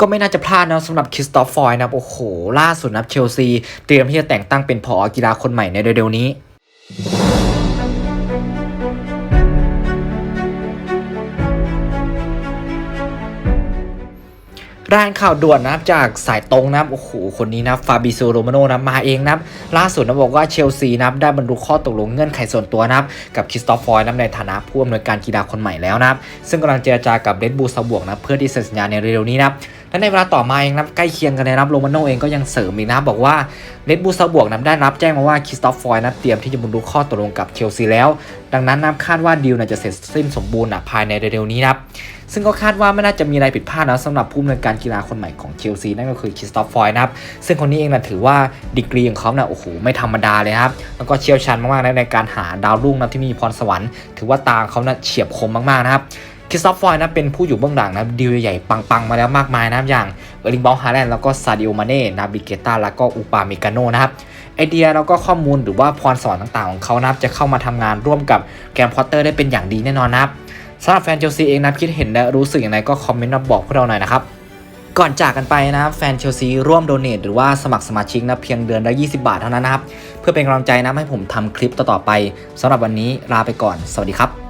ก็ไม่น่าจะพลาดนะสำหรับคริสตอฟฟอยนะโอ้โห ล่าสุดนับเชลซี เตรียมที่จะแต่งตั้งเป็นผอกีฬาคนใหม่ในเร็วๆนี้รายงานข่าวด่วนนะครับจากสายตรงนะครับโอ้โหคนนี้นะฟาบิโซโรมาโนนะมาเองนะล่าสุดนะบอกว่าเชลซีนะได้บรรลุข้อตกลงเงื่อนไขส่วนตัวนะกับคริสตอฟฟอยนะในฐานะผู้อำนวยการกีฬาคนใหม่แล้วนะซึ่งกำลังเจรจากับเรดบูลซาบวกนะเพื่อที่เซ็นสัญญาในเร็วนี้นะ และในเวลาต่อมาเองนับใกล้เคียงกันนะครับโรมาโนเองก็ยังเสริมอีกนะครับบอกว่าเรดบูลซาบวกนะได้รับแจ้งมาว่าคริสตอฟฟอยนะเตรียมที่จะบรรลุข้อตกลงกับเชลซีแล้ว ดังนั้นนะคาดว่าดีลนะจะเสร็จสิ้นสมบูรณ์นะภายในเร็วๆนี้นะครับซึ่งก็คาดว่าไม่น่าจะมีอะไรผิดพลาดนะสำหรับผู้อำนวยการกีฬาคนใหม่ของเชลซีนั่นก็คือคริสตอฟฟอยนะครับซึ่งคนนี้เองนะถือว่าดีกรีของเขานะโอ้โหไม่ธรรมดาเลยครับแล้วก็เชี่ยวชาญมากๆนะในการหาดาวรุ่งนะที่มีพรสวรรค์ ถือว่าตาเขานะเฉียบคมมากๆนะครับ คริสตอฟฟอยนะเป็นผู้อยู่เบื้องหลังนะดีลใหญ่ๆปังๆ มาแล้วมากมายนะอย่างเออร์ลิงบอลฮาแลนด์แล้วก็ซาดิโอมาเน่นาบิเกต้าแล้วก็อูปาเมกาโนนะครับไอเดียแล้วก็ข้อมูลหรือว่าพรสวรรค์ต่างๆ ของเขานะครับจะเข้ามาทำงานร่วมกับแกรมพอตเตอร์ได้เป็นอย่างดีแน่นอนนะครับสำหรับแฟนเชลซีเองนะคิดเห็นและรู้สึกอย่างไรก็คอมเมนต์มาบอกพวกเราหน่อยนะครับก่อนจากกันไปนะครับแฟนเชลซีร่วมโดเนทหรือว่าสมัครสมาชิกนะเพียงเดือนละ 20 บาทเท่านั้นนะครับ เพื่อเป็นกำลังใจนะให้ผมทำคลิปต่อๆไปสำหรับวันนี้ลาไปก่อน สวัสดีครับ